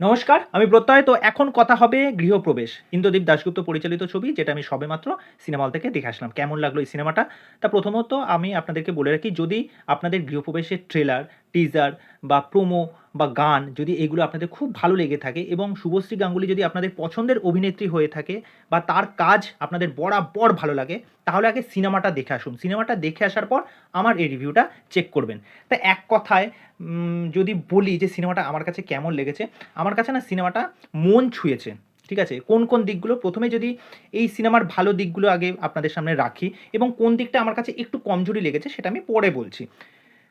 নমস্কার, আমি প্রত্যয়। তো এখন কথা হবে গৃহপ্রবেশ। ইন্দ্রদীপ দাশগুপ্ত পরিচালিত ছবি, যেটা আমি সবেমাত্র সিনেমা হল থেকে দেখে আসলাম। কেমন লাগল এই সিনেমাটা? তা প্রথমত আমি আপনাদেরকে বলে রাখি, যদি আপনাদের গৃহপ্রবেশের ট্রেলার টিজার বা প্রোমো বা গান যদি এগুলো আপনাদের খুব ভালো লেগে থাকে এবং শুভশ্রী গাঙ্গুলি যদি আপনাদের পছন্দের অভিনেত্রী হয়ে থাকে বা তার কাজ আপনাদের বরাবর ভালো লাগে, তাহলে আগে সিনেমাটা দেখে আসুন। সিনেমাটা দেখে আসার পর আমার এই রিভিউটা চেক করবেন। তা এক কথায় যদি বলি যে সিনেমাটা আমার কাছে কেমন লেগেছে, আমার কাছে না সিনেমাটা মন ছুঁয়েছে, ঠিক আছে? কোন কোন দিকগুলো? প্রথমে যদি এই সিনেমার ভালো দিকগুলো আগে আপনাদের সামনে রাখি এবং কোন দিকটা আমার কাছে একটু কমজোরি লেগেছে সেটা আমি পরে বলছি।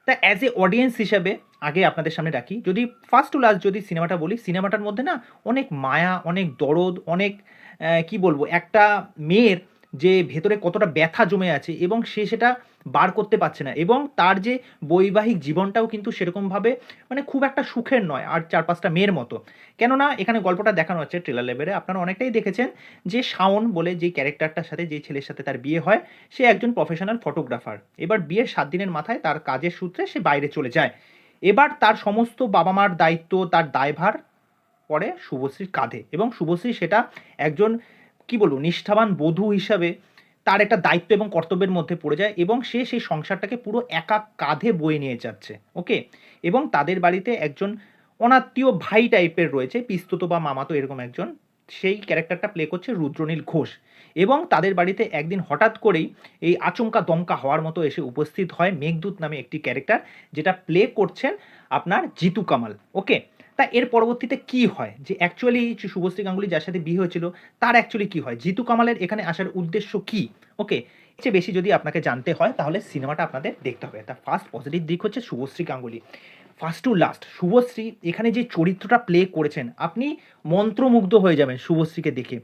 তা অ্যাজ এ অডিয়েন্স হিসাবে আগে আপনাদের সামনে রাখি। যদি ফার্স্ট টু লাস্ট যদি সিনেমাটা বলি, সিনেমাটার মধ্যে না অনেক মায়া, অনেক দরদ, অনেক কি বলব, একটা মেয়ের যে ভেতরে কতটা ব্যথা জমে আছে এবং সে সেটা বার করতে পারছে না এবং তার যে বৈবাহিক জীবনটাও কিন্তু সেরকমভাবে মানে খুব একটা সুখের নয় আর চার পাঁচটা মেয়ের মতো। কেননা এখানে গল্পটা দেখানো হচ্ছে ট্রেলার লেভেলে আপনারা অনেকটাই দেখেছেন যে শাওন বলে যে ক্যারেক্টারটার সাথে যে ছেলের সাথে তার বিয়ে হয়, সে একজন প্রফেশনাল ফটোগ্রাফার এবার বিয়ের সাত দিনের মাথায় তার কাজের সূত্রে সে বাইরে চলে যায়। এবার তার সমস্ত বাবা মার দায়িত্ব তার দায়ভার পড়ে শুভশ্রীর কাঁধে এবং শুভশ্রী সেটা একজন কি বলব, নিষ্ঠাবান বধূ হিসাবে তার একটা দায়িত্ব এবং কর্তব্যের মধ্যে পড়ে যায় এবং সে সেই সংসারটাকে পুরো একা কাঁধে বয়ে নিয়ে যাচ্ছে, ওকে? এবং তাদের বাড়িতে একজন অনাত্মীয় ভাই টাইপের রয়েছে, পিস্তুতো বা মামাতো এরকম একজন। সেই ক্যারেক্টারটা প্লে করছে রুদ্রনীল ঘোষ। এবং তাদের বাড়িতে একদিন হঠাৎ করেই এই আচমকা দমকা হওয়ার মতো এসে উপস্থিত হয় মেঘদূত নামে একটি ক্যারেক্টার, যেটা প্লে করছেন আপনার জিতু কামাল, ওকে? তা এর পরবর্তীতে কি হয়? যে অ্যাকচুয়ালি শুভশ্রী গাঙ্গুলি যার সাথে বিয়ে হয়েছিল, তার অ্যাকচুয়ালি কি হয়? জিতু কামালের এখানে আসার উদ্দেশ্য কি? ওকে চেয়ে বেশি যদি আপনাকে জানতে হয়, তাহলে সিনেমাটা আপনাদের দেখতে হবে। তার ফার্স্ট পজিটিভ দিক হচ্ছে Subhashree Ganguly. First to last Subhashree এখানে যে চরিত্রটা প্লে করেছেন, আপনি মন্ত্রমুগ্ধ হয়ে যাবেন শুভশ্রীকে দেখে।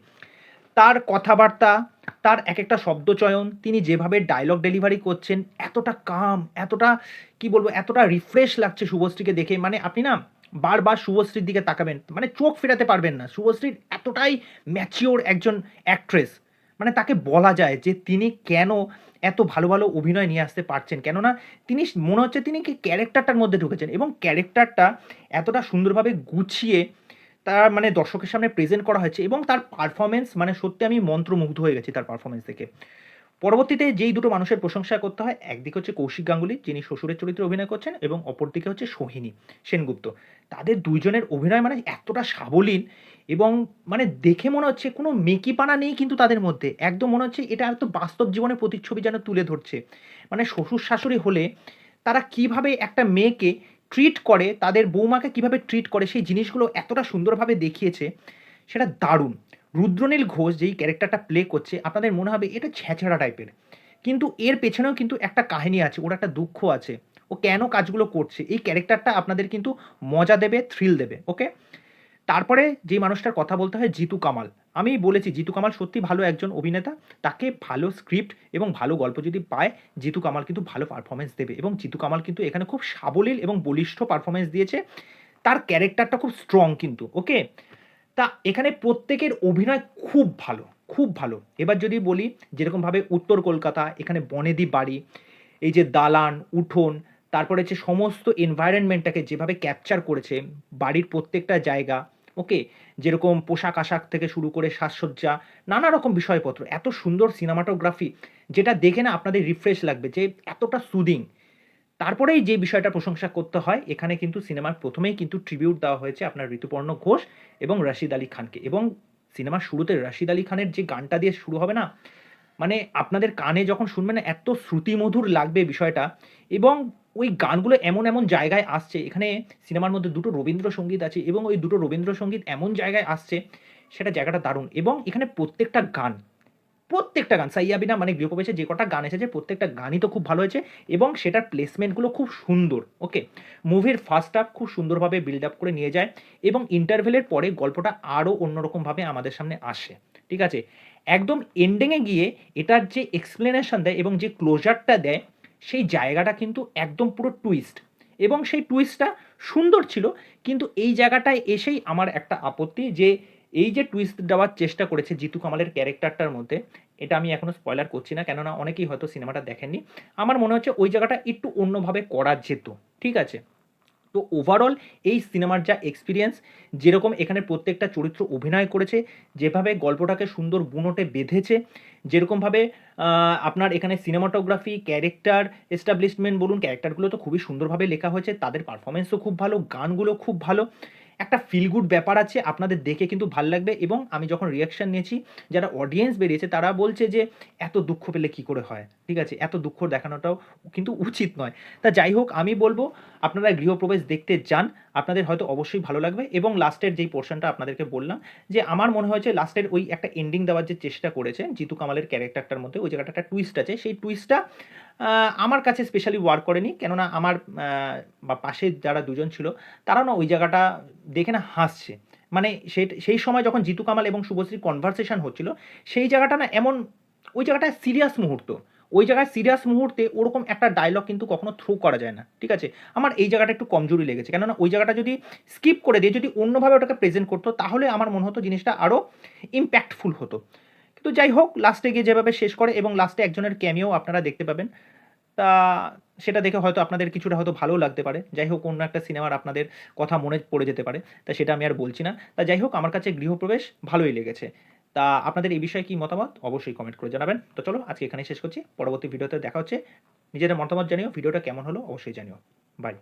তার কথাবার্তা, তার এক একটা শব্দচয়ন, তিনি যেভাবে ডায়লগ ডেলিভারি করছেন, এতটা কাম এতটা, কি বলব, এতটা রিফ্রেশ লাগছে শুভশ্রীকে দেখে। মানে আপনি না বারবার শুভশ্রীর দিকে তাকাবেন মানে চোখ ফেরাতে পারবেন না। শুভশ্রীর এতটাই ম্যাচিওর একজন অ্যাক্ট্রেস মানে তাকে বলা যায় যে তিনি কেন এত ভালো ভালো অভিনয় নিয়ে আসতে পারছেন। কেননা তিনি মনে হচ্ছে তিনি কি ক্যারেক্টারটার মধ্যে ঢুকেছেন এবং ক্যারেক্টারটা এতটা সুন্দরভাবে গুছিয়ে তার মানে দর্শকের সামনে প্রেজেন্ট করা হয়েছে এবং তার পারফরমেন্স মানে সত্যি আমি মন্ত্রমুগ্ধ হয়ে গেছি তার পারফরমেন্স দেখে। পরবর্তীতে যেই দুটো মানুষের প্রশংসা করতে হয়, একদিকে হচ্ছে কৌশিক গাঙ্গুলি, যিনি শ্বশুরের চরিত্রে অভিনয় করছেন, এবং অপরদিকে হচ্ছে সোহিনী সেনগুপ্ত। তাদের দুইজনের অভিনয় মানে এতটা সাবলীল এবং মানে দেখে মনে হচ্ছে কোনো মেকিপানা নেই কিন্তু তাদের মধ্যে। একদম মনে হচ্ছে এটা এত বাস্তব জীবনের প্রতিচ্ছবি যেন তুলে ধরছে। মানে শ্বশুর শাশুড়ি হলে তারা কীভাবে একটা মেয়েকে ট্রিট করে, তাদের বৌমাকে কীভাবে ট্রিট করে, সেই জিনিসগুলো এতটা সুন্দরভাবে দেখিয়েছে, সেটা দারুণ। রুদ্রনীল ঘোষ যেই ক্যারেক্টারটা প্লে করছে, আপনাদের মনে হবে এটা ছ্যাঁচড়া টাইপের কিন্তু এর পেছনেও কিন্তু একটা কাহিনী আছে, ওর একটা দুঃখ আছে। ও কেন কাজগুলো করছে? এই ক্যারেক্টারটা আপনাদের কিন্তু মজা দেবে থ্রিল দেবে ওকে তারপরে যেই মানুষটার কথা বলতে হয়, জিতু কামাল। আমি বলেছি, জিতু কামাল সত্যি ভালো একজন অভিনেতা। তাকে ভালো স্ক্রিপ্ট এবং ভালো গল্প যদি পায়, জিতু কামাল কিন্তু ভালো পারফরমেন্স দেবে। এবং জিতু কামাল কিন্তু এখানে খুব সাবলীল এবং বলিষ্ঠ পারফরমেন্স দিয়েছে। তার ক্যারেক্টারটা খুব স্ট্রং কিন্তু ওকে তা এখানে প্রত্যেকের অভিনয় খুব ভালো খুব ভালো। এবার যদি বলি যেরকমভাবে উত্তর কলকাতা, এখানে বনেদি বাড়ি, এই যে দালান, উঠোন, তারপরে হচ্ছে সমস্ত এনভায়রনমেন্টটাকে যেভাবে ক্যাপচার করেছে, বাড়ির প্রত্যেকটা জায়গা ওকে যেরকম পোশাক আশাক থেকে শুরু করে সাজসজ্জা, নানা রকম বিষয়পত্র। এত সুন্দর সিনেমাটোগ্রাফি যেটা দেখে না আপনাদের রিফ্রেশ লাগবে যে এতটা সুদিং তারপরেই যে বিষয়টা প্রশংসা করতে হয়, এখানে কিন্তু সিনেমার প্রথমেই কিন্তু ট্রিবিউট দেওয়া হয়েছে আপনার ঋতুপর্ণ ঘোষ এবং রাশিদ আলী খানকে। এবং সিনেমার শুরুতে রাশিদ আলী খানের যে গানটা দিয়ে শুরু হবে না মানে আপনাদের কানে যখন শুনবেন এত শ্রুতিমধুর লাগবে বিষয়টা। এবং ওই গানগুলো এমন এমন জায়গায় আসছে, এখানে সিনেমার মধ্যে দুটো রবীন্দ্রসঙ্গীত আছে এবং ওই দুটো রবীন্দ্রসঙ্গীত এমন জায়গায় আসছে, সেটা জায়গাটা দারুণ। এবং এখানে প্রত্যেকটা গান প্রত্যেকটা গান। সাইয়াবিনা মানে গৃহপ্রবেশে যে কটা গান এসেছে, প্রত্যেকটা গানই তো খুব ভালো হয়েছে এবং সেটার প্লেসমেন্টগুলো খুব সুন্দর ওকে মুভির ফার্স্ট হাফ খুব সুন্দরভাবে বিল্ড আপ করে নিয়ে যায় এবং ইন্টারভেলের পরে গল্পটা আরও অন্যরকমভাবে আমাদের সামনে আসে, ঠিক আছে? একদম এন্ডিংয়ে গিয়ে এটার যে এক্সপ্লেনেশন দেয় এবং যে ক্লোজারটা দেয়, সেই জায়গাটা কিন্তু একদম পুরো টুইস্ট এবং সেই টুইস্টটা সুন্দর ছিল, কিন্তু এই জায়গাটায় এসেই আমার একটা আপত্তি যে এই যে টুইস্ট দেওয়ার চেষ্টা করেছে জিতু কামালের ক্যারেক্টারটার মধ্যে, এটা আমি এখনও স্পয়লার করছি না, কেননা অনেকেই হয়তো সিনেমাটা দেখেননি। আমার মনে হচ্ছে ওই জায়গাটা একটু অন্যভাবে করা যেত, ঠিক আছে? তো ওভারঅল এই সিনেমার যা এক্সপিরিয়েন্স যেরকম এখানে প্রত্যেকটা চরিত্র অভিনয় করেছে, যেভাবে গল্পটাকে সুন্দর বুনোটে বেঁধেছে, যেরকমভাবে আপনার এখানে সিনেমাটোগ্রাফি ক্যারেক্টার এস্টাবলিশমেন্ট বলুন ক্যারেক্টারগুলো তো খুবই সুন্দরভাবে লেখা হয়েছে, তাদের পারফরমেন্সও খুব ভালো, গানগুলো খুব ভালো। একটা ফিল গুড ব্যাপার আছে, আপনাদের দেখে কিন্তু ভালো লাগবে এবং আমি যখন রিয়াকশান নিয়েছি, যারা অডিয়েন্স বেরিয়েছে তারা বলছে যে, এত দুঃখ পেলে কি করে হয়? ঠিক আছে, এত দুঃখ দেখানোটাও কিন্তু উচিত নয়। তা যাই হোক, আমি বলব আপনারা গৃহপ্রবেশ দেখতে যান, আপনাদের হয়তো অবশ্যই ভালো লাগবে এবং লাস্টের যেই পোর্শনটা আপনাদেরকে বললাম, যে আমার মনে হয়েছে লাস্টের ওই একটা এন্ডিং দেওয়ার যে চেষ্টা করেছে জিতু কামালের ক্যারেক্টারটার মধ্যে, ওই জায়গাটা একটা টুইস্ট আছে, সেই টুইস্টটা আমার কাছে স্পেশালি ওয়ার্ক করেনি, কেননা আমার বা পাশে যারা দুজন ছিল তারা না ওই জায়গাটা দেখে না হাসছে। মানে সেই সেই সময় যখন জিতু কামাল এবং শুভশ্রীর কনভারসেশন হচ্ছিল, সেই জায়গাটা না এমন, ওই জায়গাটা সিরিয়াস মুহূর্ত। ওই জায়গায় সিরিয়াস মুহূর্তে ওরকম একটা ডায়লগ কিন্তু কখনো থ্রো করা যায় না, ঠিক আছে? আমার এই জায়গাটা একটু কমজোরি লেগেছে। কেননা ওই জায়গাটা যদি স্কিপ করে দিয়ে যদি অন্যভাবে ওটাকে প্রেজেন্ট করতো, তাহলে আমার মনে হতো জিনিসটা আরও ইম্প্যাক্টফুল হতো। কিন্তু যাই হোক লাস্টে গিয়ে যেভাবে শেষ করে এবং লাস্টে একজনের ক্যামিও আপনারা দেখতে পাবেন। তা সেটা দেখে হয়তো আপনাদের কিছুটা হয়তো ভালো লাগতে পারে। যাই হোক, অন্য একটা সিনেমার আপনাদের কথা মনে পড়ে যেতে পারে, তা সেটা আমি আর বলছি না। তা যাই হোক, আমার কাছে গৃহপ্রবেশ ভালোই লেগেছে। তা আপনাদের এই বিষয়ে কি মতামত? অবশ্যই কমেন্ট করে জানাবেন। তো চলো, আজকে এখানেই শেষ করছি। পরবর্তী ভিডিওতে দেখা হচ্ছে। নিজেদের মতামত জানিও, ভিডিওটা কেমন হলো অবশ্যই জানিও। বাই